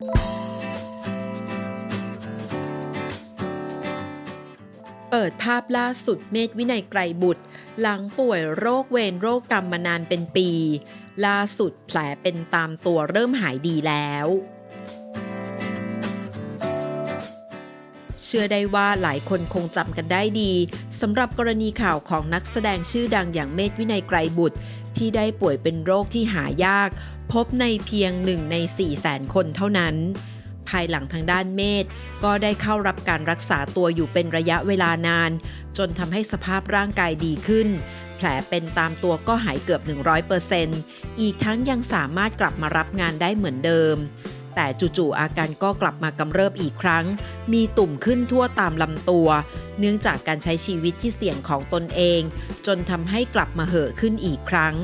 เปิดภาพล่าสุดเมธวินัยไกรบุตร หลังป่วยโรคเวรโรคกรรมมานานเป็นปี ล่าสุดแผลเป็นตามตัวเริ่มหายดีแล้ว เชื่อได้ว่าหลายคนคงจำกันได้ดีสำหรับกรณีข่าวของนักแสดงชื่อดังอย่างเมธวินัยไกรบุตร ที่ได้ป่วยเป็นโรคที่หายาก พบในเพียงหนึ่งใน4 0 0แสนคนเท่านั้น ภายหลังทางด้านเมธก็ได้เข้ารับการรักษาตัวอยู่เป็นระยะเวลานาน จนทำให้สภาพร่างกายดีขึ้น แผลเป็นตามตัวก็หายเกือบ 100%อีกทั้งยังสามารถกลับมารับงานได้เหมือนเดิม แต่จู่ๆอาการก็กลับมากำเริบอีกครั้ง มีตุ่มขึ้นทั่วตามลำตัว เนื่องจากการใช้ชีวิตที่เสี่ยงของตนเอง จนทำให้กลับมาเห่อะขึ้นอีกครั้ง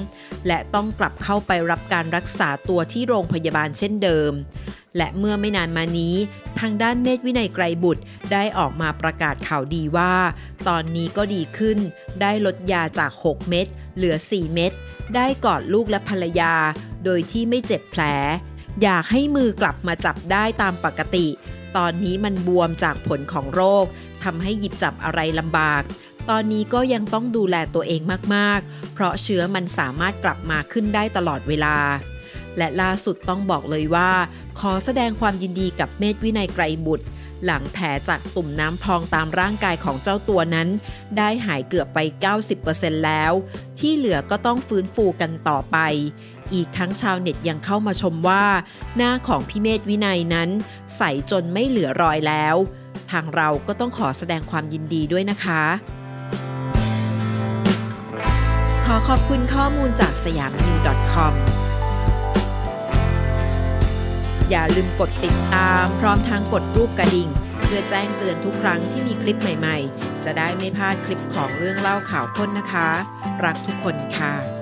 และต้องกลับเข้าไปรับการรักษาตัวที่โรงพยาบาลเช่นเดิม และเมื่อไม่นานมานี้ ทางด้านเมธวินัยไกรบุตรได้ออกมาประกาศข่าวดีว่า ตอนนี้ก็ดีขึ้น ได้ลดยาจาก 6 เม็ดเหลือ 4 เม็ดได้กอดลูกและภรรยา โดยที่ไม่เจ็บแผล อยากให้มือกลับมาจับได้ตามปกติ ตอนนี้มันบวมจากผลของโรคทำให้หยิบจับอะไรลำบาก ตอนนี้ก็ยังต้องดูแลตัวเองมากๆ เพราะเชื้อมันสามารถกลับมาขึ้นได้ตลอดเวลา และล่าสุดต้องบอกเลยว่า ขอแสดงความยินดีกับเมธวินัยไกรบุตร หลังแผลจากตุ่มน้ำพองตามร่างกายของเจ้าตัวนั้น ได้หายเกือบไป 90%แล้ว ที่เหลือก็ต้องฟื้นฟูกันต่อไป อีกทั้งชาวเน็ตยังเข้ามาชมว่า หน้าของพี่เมธวินัยนั้น ใสจนไม่เหลือรอยแล้ว ทางเราก็ต้องขอแสดงความยินดีด้วยนะคะขอขอบคุณข้อมูลจากสยามนิว .com อย่าลืมกดติดตาม พร้อมทางกดรูปกระดิ่ง เพื่อแจ้งเตือนทุกครั้งที่มีคลิปใหม่ๆ จะได้ไม่พลาดคลิปของเรื่องเล่าข่าวพ้นนะคะ รักทุกคนค่ะ